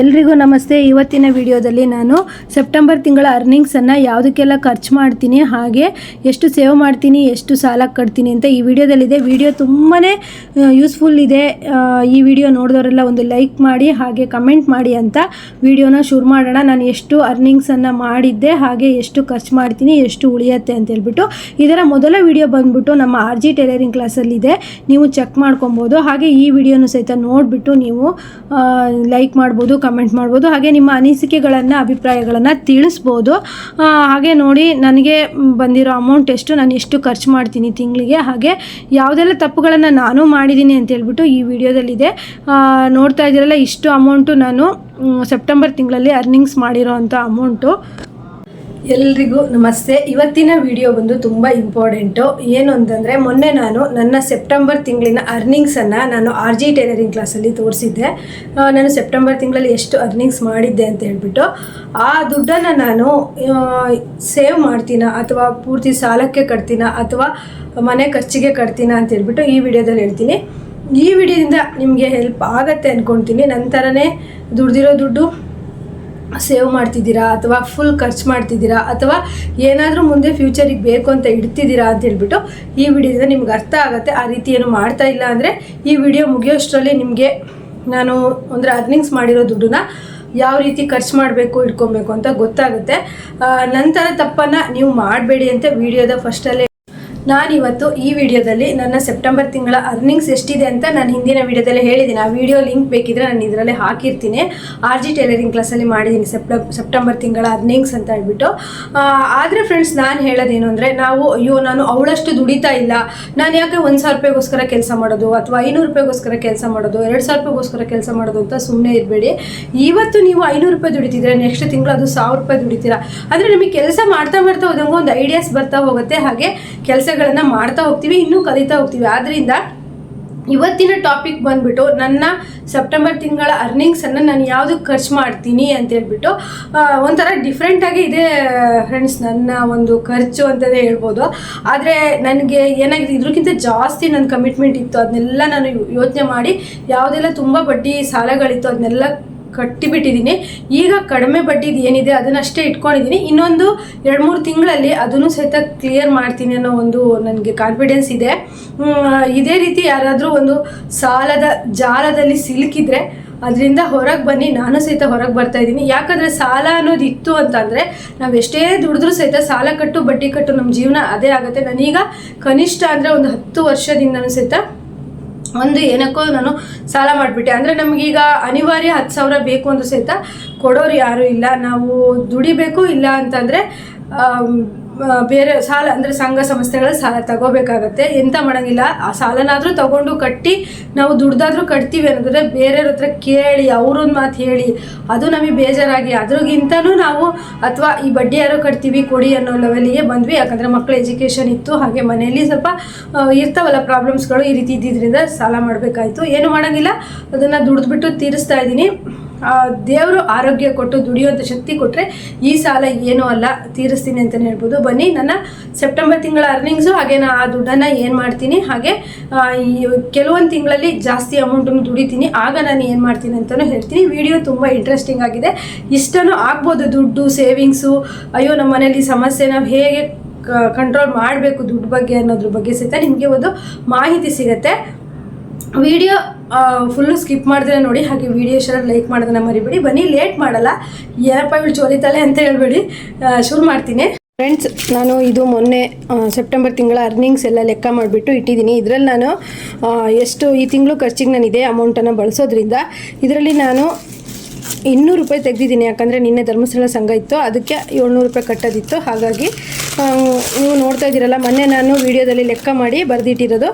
ಎಲ್ರಿಗೂ ನಮಸ್ತೆ. ಇವತ್ತಿನ ವಿಡಿಯೋದಲ್ಲಿ ನಾನು ಸೆಪ್ಟೆಂಬರ್ ತಿಂಗಳ ಅರ್ನಿಂಗ್ಸನ್ನು ಯಾವುದಕ್ಕೆಲ್ಲ ಖರ್ಚು ಮಾಡ್ತೀನಿ, ಹಾಗೆ ಎಷ್ಟು ಸೇವ್ ಮಾಡ್ತೀನಿ, ಎಷ್ಟು ಸಾಲ ಕಟ್ತೀನಿ ಅಂತ ಈ ವಿಡಿಯೋದಲ್ಲಿದೆ. ವಿಡಿಯೋ ತುಂಬಾ ಯೂಸ್ಫುಲ್ ಇದೆ. ಈ ವಿಡಿಯೋ ನೋಡಿದವರೆಲ್ಲ ಒಂದು ಲೈಕ್ ಮಾಡಿ, ಹಾಗೆ ಕಮೆಂಟ್ ಮಾಡಿ ಅಂತ ವಿಡಿಯೋನ ಶುರು ಮಾಡೋಣ. ನಾನು ಎಷ್ಟು ಅರ್ನಿಂಗ್ಸನ್ನು ಮಾಡಿದ್ದೆ, ಹಾಗೆ ಎಷ್ಟು ಖರ್ಚು ಮಾಡ್ತೀನಿ, ಎಷ್ಟು ಉಳಿಯುತ್ತೆ ಅಂತ ಹೇಳ್ಬಿಟ್ಟು ಇದರ ಮೊದಲ ವಿಡಿಯೋ ಬಂದ್ಬಿಟ್ಟು ನಮ್ಮ ಆರ್ ಜಿ ಟೈಲರಿಂಗ್ ಕ್ಲಾಸಲ್ಲಿದೆ. ನೀವು ಚೆಕ್ ಮಾಡ್ಕೊಬೋದು. ಹಾಗೆ ಈ ವಿಡಿಯೋನು ಸಹಿತ ನೋಡಿಬಿಟ್ಟು ನೀವು ಲೈಕ್ ಮಾಡ್ಬೋದು. ಕಮೆಂಟ್ ಮಾಡ್ಬೋದು, ಹಾಗೆ ನಿಮ್ಮ ಅನಿಸಿಕೆಗಳನ್ನು, ಅಭಿಪ್ರಾಯಗಳನ್ನು ತಿಳಿಸ್ಬೋದು. ಹಾಗೆ ನೋಡಿ ನನಗೆ ಬಂದಿರೋ ಅಮೌಂಟ್ ಎಷ್ಟು, ನಾನು ಎಷ್ಟು ಖರ್ಚು ಮಾಡ್ತೀನಿ ತಿಂಗಳಿಗೆ. ಹಾಗೆ ಯಾವುದೆಲ್ಲ ತಪ್ಪುಗಳನ್ನು ನಾನು ಮಾಡಿದ್ದೀನಿ ಅಂತ ಹೇಳ್ಬಿಟ್ಟು ಈ ವಿಡಿಯೋದಲ್ಲಿದೆ. ನೋಡ್ತಾ ಇದ್ದೀರಲ್ಲ, ಇಷ್ಟು ಅಮೌಂಟು ನಾನು ಸೆಪ್ಟೆಂಬರ್ ತಿಂಗಳಲ್ಲಿ ಅರ್ನಿಂಗ್ಸ್ ಮಾಡಿರೋ ಅಂಥ ಅಮೌಂಟು ಎಲ್ರಿಗೂ ನಮಸ್ತೆ. ಇವತ್ತಿನ ವಿಡಿಯೋ ಬಂದು ತುಂಬ ಇಂಪಾರ್ಟೆಂಟು ಏನು ಅಂತಂದರೆ, ಮೊನ್ನೆ ನಾನು ನನ್ನ ಸೆಪ್ಟೆಂಬರ್ ತಿಂಗಳಿನ ಅರ್ನಿಂಗ್ಸನ್ನು ನಾನು ಆರ್ ಜಿ ಟೈಲರಿಂಗ್ ಕ್ಲಾಸಲ್ಲಿ ತೋರಿಸಿದ್ದೆ. ನಾನು ಸೆಪ್ಟೆಂಬರ್ ತಿಂಗಳಲ್ಲಿ ಎಷ್ಟು ಅರ್ನಿಂಗ್ಸ್ ಮಾಡಿದ್ದೆ ಅಂತ ಹೇಳ್ಬಿಟ್ಟು, ಆ ದುಡ್ಡನ್ನು ನಾನು ಸೇವ್ ಮಾಡ್ತೀನ ಅಥವಾ ಪೂರ್ತಿ ಸಾಲಕ್ಕೆ ಕಟ್ತೀನ ಅಥವಾ ಮನೆ ಖರ್ಚಿಗೆ ಕಟ್ತೀನ ಅಂತ ಹೇಳ್ಬಿಟ್ಟು ಈ ವಿಡಿಯೋದಲ್ಲಿ ಹೇಳ್ತೀನಿ. ಈ ವಿಡಿಯೋದಿಂದ ನಿಮಗೆ ಹೆಲ್ಪ್ ಆಗತ್ತೆ ಅಂದ್ಕೊಳ್ತೀನಿ ನಂತರನೇ ದುಡ್ದಿರೋ ದುಡ್ಡು ಸೇವ್ ಮಾಡ್ತಿದ್ದೀರಾ ಅಥವಾ ಫುಲ್ ಖರ್ಚು ಮಾಡ್ತಿದ್ದೀರಾ ಅಥವಾ ಏನಾದರೂ ಮುಂದೆ ಫ್ಯೂಚರಿಗೆ ಬೇಕು ಅಂತ ಇಡ್ತಿದ್ದೀರಾ ಅಂತ ಹೇಳ್ಬಿಟ್ಟು ಈ ವಿಡಿಯೋದಿಂದ ನಿಮ್ಗೆ ಅರ್ಥ ಆಗುತ್ತೆ. ಆ ರೀತಿ ಏನು ಮಾಡ್ತಾ ಇಲ್ಲ ಅಂದರೆ ಈ ವಿಡಿಯೋ ಮುಗಿಯೋಷ್ಟರಲ್ಲಿ ನಿಮಗೆ ನಾನು ಅಂದರೆ ಅರ್ನಿಂಗ್ಸ್ ಮಾಡಿರೋ ದುಡ್ಡನ್ನ ಯಾವ ರೀತಿ ಖರ್ಚು ಮಾಡಬೇಕು, ಇಟ್ಕೊಬೇಕು ಅಂತ ಗೊತ್ತಾಗುತ್ತೆ. ನಂತರ ತಪ್ಪನ್ನು ನೀವು ಮಾಡಬೇಡಿ ಅಂತ ವಿಡಿಯೋದ ಫಸ್ಟಲ್ಲೇ ನಾನಿವತ್ತು ಈ ವಿಡಿಯೋದಲ್ಲಿ ನನ್ನ ಸೆಪ್ಟೆಂಬರ್ ತಿಂಗಳ ಅರ್ನಿಂಗ್ಸ್ ಎಷ್ಟಿದೆ ಅಂತ ನಾನು ಹಿಂದಿನ ವಿಡಿಯೋದಲ್ಲಿ ಹೇಳಿದ್ದೀನಿ. ಆ ವಿಡಿಯೋ ಲಿಂಕ್ ಬೇಕಿದ್ರೆ ನಾನು ಇದರಲ್ಲಿ ಹಾಕಿರ್ತೀನಿ. ಆರ್ ಜಿ ಟೈಲರಿಂಗ್ ಕ್ಲಾಸಲ್ಲಿ ಮಾಡಿದ್ದೀನಿ ಸೆಪ್ಟ ಸೆಪ್ಟೆಂಬರ್ ತಿಂಗಳ ಅರ್ನಿಂಗ್ಸ್ ಅಂತ ಹೇಳ್ಬಿಟ್ಟು. ಆದರೆ ಫ್ರೆಂಡ್ಸ್ ನಾನು ಹೇಳೋದೇನು ಅಂದರೆ ನಾವು, ಅಯ್ಯೋ, ನಾನು ಅವಳಷ್ಟು ದುಡಿತಾ ಇಲ್ಲ. ನಾನು ಯಾಕೆ ಒಂದು ಸಾವಿರ ರೂಪಾಯಿಗೋಸ್ಕರ ಕೆಲಸ ಮಾಡೋದು ಅಥವಾ ಐನೂರು ರೂಪಾಯಿಗೋಸ್ಕರ ಕೆಲಸ ಮಾಡೋದು, ಎರಡು ಸಾವಿರ ರೂಪಾಯಿಗೋಸ್ಕರ ಕೆಲಸ ಮಾಡೋದು ಅಂತ ಸುಮ್ಮನೆ ಇರಬೇಡಿ. ಇವತ್ತು ನೀವು ಐನೂರು ರೂಪಾಯಿ ದುಡಿತಿದ್ರೆ, ನೆಕ್ಸ್ಟ್ ತಿಂಗಳು ಅದು ಸಾವಿರ ರೂಪಾಯಿ ದುಡಿತೀರಾ. ಅಂದರೆ ನಿಮಗೆ ಕೆಲಸ ಮಾಡ್ತಾ ಮಾಡ್ತಾ ಹೋದಂಗೆ ಒಂದು ಐಡಿಯಾಸ್ ಬರ್ತಾ ಹೋಗುತ್ತೆ. ಹಾಗೆ ಕೆಲಸಗಳನ್ನು ಮಾಡ್ತಾ ಹೋಗ್ತೀವಿ, ಇನ್ನೂ ಕಲಿತಾ ಹೋಗ್ತೀವಿ. ಆದ್ದರಿಂದ ಇವತ್ತಿನ ಟಾಪಿಕ್ ಬಂದ್ಬಿಟ್ಟು ನನ್ನ ಸೆಪ್ಟೆಂಬರ್ ತಿಂಗಳ ಅರ್ನಿಂಗ್ಸನ್ನು ನಾನು ಯಾವುದಕ್ಕೆ ಖರ್ಚು ಮಾಡ್ತೀನಿ ಅಂತ ಹೇಳ್ಬಿಟ್ಟು ಒಂಥರ ಡಿಫ್ರೆಂಟಾಗಿ ಇದೆ ಫ್ರೆಂಡ್ಸ್ ನನ್ನ ಒಂದು ಖರ್ಚು ಅಂತಲೇ ಹೇಳ್ಬೋದು. ಆದರೆ ನನಗೆ ಏನಾಗಿದೆ, ಇದ್ರಕ್ಕಿಂತ ಜಾಸ್ತಿ ನನ್ನ ಕಮಿಟ್ಮೆಂಟ್ ಇತ್ತು. ಅದನ್ನೆಲ್ಲ ನಾನು ಯೋಚನೆ ಮಾಡಿ, ಯಾವುದೆಲ್ಲ ತುಂಬ ಬಡ್ಡಿ ಸಾಲಗಳಿತ್ತು, ಅದನ್ನೆಲ್ಲ ಕಟ್ಟಿಬಿಟ್ಟಿದ್ದೀನಿ. ಈಗ ಕಡಿಮೆ ಬಡ್ಡಿದು ಏನಿದೆ ಅದನ್ನಷ್ಟೇ ಇಟ್ಕೊಂಡಿದ್ದೀನಿ. ಇನ್ನೊಂದು ಎರಡು ಮೂರು ತಿಂಗಳಲ್ಲಿ ಅದನ್ನು ಸಹಿತ ಕ್ಲಿಯರ್ ಮಾಡ್ತೀನಿ ಅನ್ನೋ ಒಂದು ನನಗೆ ಕಾನ್ಫಿಡೆನ್ಸ್ ಇದೆ. ಇದೇ ರೀತಿ ಯಾರಾದರೂ ಒಂದು ಸಾಲದ ಜಾಲದಲ್ಲಿ ಸಿಲುಕಿದ್ರೆ ಅದರಿಂದ ಹೊರಗೆ ಬನ್ನಿ, ನಾನು ಸಹಿತ ಹೊರಗೆ ಬರ್ತಾ ಇದ್ದೀನಿ. ಯಾಕಂದರೆ ಸಾಲ ಅನ್ನೋದು ಇತ್ತು ಅಂತಂದರೆ ನಾವು ಎಷ್ಟೇ ದುಡಿದ್ರೂ ಸಹಿತ ಸಾಲ ಕಟ್ಟು, ಬಡ್ಡಿ ಕಟ್ಟು ನಮ್ಮ ಜೀವನ ಅದೇ ಆಗುತ್ತೆ. ನಾನೀಗ ಕನಿಷ್ಠ ಅಂದರೆ ಒಂದು ಹತ್ತು ವರ್ಷದಿಂದನೂ ಸಹಿತ ಒಂದು ಏನಕ್ಕೋ ನಾನು ಸಾಲ ಮಾಡಿಬಿಟ್ಟೆ. ಅಂದರೆ ನಮಗೀಗ ಅನಿವಾರ್ಯ ಹತ್ತು ಸಾವಿರ ಬೇಕು ಅಂತ ಸಹಿತ ಕೊಡೋರು ಯಾರೂ ಇಲ್ಲ. ನಾವು ದುಡಿಬೇಕು ಇಲ್ಲ ಅಂತಂದರೆ ಬೇರೆ ಸಾಲ, ಅಂದರೆ ಸಂಘ ಸಂಸ್ಥೆಗಳ ಸಾಲ ತಗೋಬೇಕಾಗತ್ತೆ. ಎಂತ ಮಾಡೋಂಗಿಲ್ಲ. ಆ ಸಾಲನಾದರೂ ತಗೊಂಡು ಕಟ್ಟಿ ನಾವು ದುಡ್ದಾದ್ರೂ ಕಟ್ತೀವಿ ಅನ್ನೋದ್ರೆ ಬೇರೆಯವ್ರ ಹತ್ರ ಕೇಳಿ, ಅವ್ರೊಂದು ಮಾತು ಹೇಳಿ. ಅದು ನಮಗೆ ಬೇಜಾರಾಗಿ, ಅದ್ರಿಗಿಂತನೂ ನಾವು ಅಥವಾ ಈ ಬಡ್ಡಿ ಯಾರೋ ಕಟ್ತೀವಿ, ಕೊಡಿ ಅನ್ನೋ ಲೆವೆಲಿಗೆ ಬಂದ್ವಿ. ಯಾಕಂದರೆ ಮಕ್ಕಳ ಎಜುಕೇಷನ್ ಇತ್ತು, ಹಾಗೆ ಮನೆಯಲ್ಲಿ ಸ್ವಲ್ಪ ಇರ್ತಾವಲ್ಲ ಪ್ರಾಬ್ಲಮ್ಸ್ಗಳು ಈ ರೀತಿ ಇದ್ದಿದ್ದರಿಂದ ಸಾಲ ಮಾಡಬೇಕಾಯ್ತು. ಏನು ಮಾಡೋಂಗಿಲ್ಲ. ಅದನ್ನು ದುಡಿದ್ಬಿಟ್ಟು ತೀರಿಸ್ತಾ ಇದ್ದೀನಿ. ದೇವರು ಆರೋಗ್ಯ ಕೊಟ್ಟು ದುಡಿಯುವಂಥ ಶಕ್ತಿ ಕೊಟ್ಟರೆ ಈ ಸಾಲ ಏನೂ ಅಲ್ಲ, ತೀರಿಸ್ತೀನಿ ಅಂತಲೇ ಹೇಳ್ಬೋದು. ಬನ್ನಿ, ನನ್ನ ಸೆಪ್ಟೆಂಬರ್ ತಿಂಗಳ ಅರ್ನಿಂಗ್ಸು ಹಾಗೆ ನಾ ಆ ದುಡ್ಡನ್ನು ಏನು ಮಾಡ್ತೀನಿ, ಹಾಗೆ ಕೆಲವೊಂದು ತಿಂಗಳಲ್ಲಿ ಜಾಸ್ತಿ ಅಮೌಂಟನ್ನು ದುಡಿತೀನಿ, ಆಗ ನಾನು ಏನು ಮಾಡ್ತೀನಿ ಅಂತಲೂ ಹೇಳ್ತೀನಿ. ವಿಡಿಯೋ ತುಂಬ ಇಂಟ್ರೆಸ್ಟಿಂಗ್ ಆಗಿದೆ. ಇಷ್ಟನೂ ಆಗ್ಬೋದು ದುಡ್ಡು ಸೇವಿಂಗ್ಸು ಅಯ್ಯೋ ನಮ್ಮ ಮನೇಲಿ ಸಮಸ್ಯೆ, ನಾವು ಹೇಗೆ ಕಂಟ್ರೋಲ್ ಮಾಡಬೇಕು ದುಡ್ಡು ಬಗ್ಗೆ ಅನ್ನೋದ್ರ ಬಗ್ಗೆ ಸಹಿತ ನಿಮಗೆ ಒಂದು ಮಾಹಿತಿ ಸಿಗುತ್ತೆ. ವಿಡಿಯೋ ಫುಲ್ಲು ಸ್ಕಿಪ್ ಮಾಡಿದ್ರೆ ನೋಡಿ, ಹಾಗೆ ವಿಡಿಯೋ ಶೇರ್ ಲೈಕ್ ಮಾಡೋದನ್ನ ಮರಿಬೇಡಿ. ಬನ್ನಿ ಲೇಟ್ ಮಾಡಲ್ಲ. ಏನಪ್ಪ ಇವಳು ಚೋಲಿತಾಳೆ ಅಂತ ಹೇಳ್ಬೇಡಿ. ಶುರು ಮಾಡ್ತೀನಿ. ಫ್ರೆಂಡ್ಸ್ ನಾನು ಇದು ಮೊನ್ನೆ ಸೆಪ್ಟೆಂಬರ್ ತಿಂಗಳ ಅರ್ನಿಂಗ್ಸ್ ಎಲ್ಲ ಲೆಕ್ಕ ಮಾಡಿಬಿಟ್ಟು ಇಟ್ಟಿದ್ದೀನಿ. ಇದರಲ್ಲಿ ನಾನು ಎಷ್ಟು ಈ ತಿಂಗಳು ಖರ್ಚಿಗೆ ನಾನು ಇದೇ ಅಮೌಂಟನ್ನು ಬಳಸೋದ್ರಿಂದ ಇದರಲ್ಲಿ ನಾನು ಇನ್ನೂರು ರೂಪಾಯಿ ತೆಗೆದಿದ್ದೀನಿ. ಯಾಕಂದರೆ ನಿನ್ನೆ ಧರ್ಮಸ್ಥಳ ಸಂಘ ಇತ್ತು. ಅದಕ್ಕೆ ಏಳ್ನೂರು ರೂಪಾಯಿ ಕಟ್ಟೋದಿತ್ತು. ಹಾಗಾಗಿ ನೀವು ನೋಡ್ತಾ ಇದ್ದೀರಲ್ಲ, ಮೊನ್ನೆ ನಾನು ವಿಡಿಯೋದಲ್ಲಿ ಲೆಕ್ಕ ಮಾಡಿ ಬರೆದಿಟ್ಟಿರೋದು.